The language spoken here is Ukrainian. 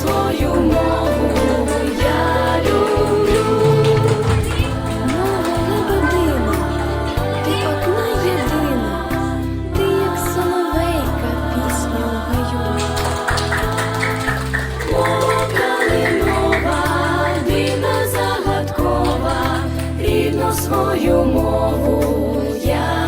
свою мову я люблю. Мова лебедина, ти одна єдина, ти як соловейка пісню гаю. Мова калинова, вільна загадкова, рідну свою мову я.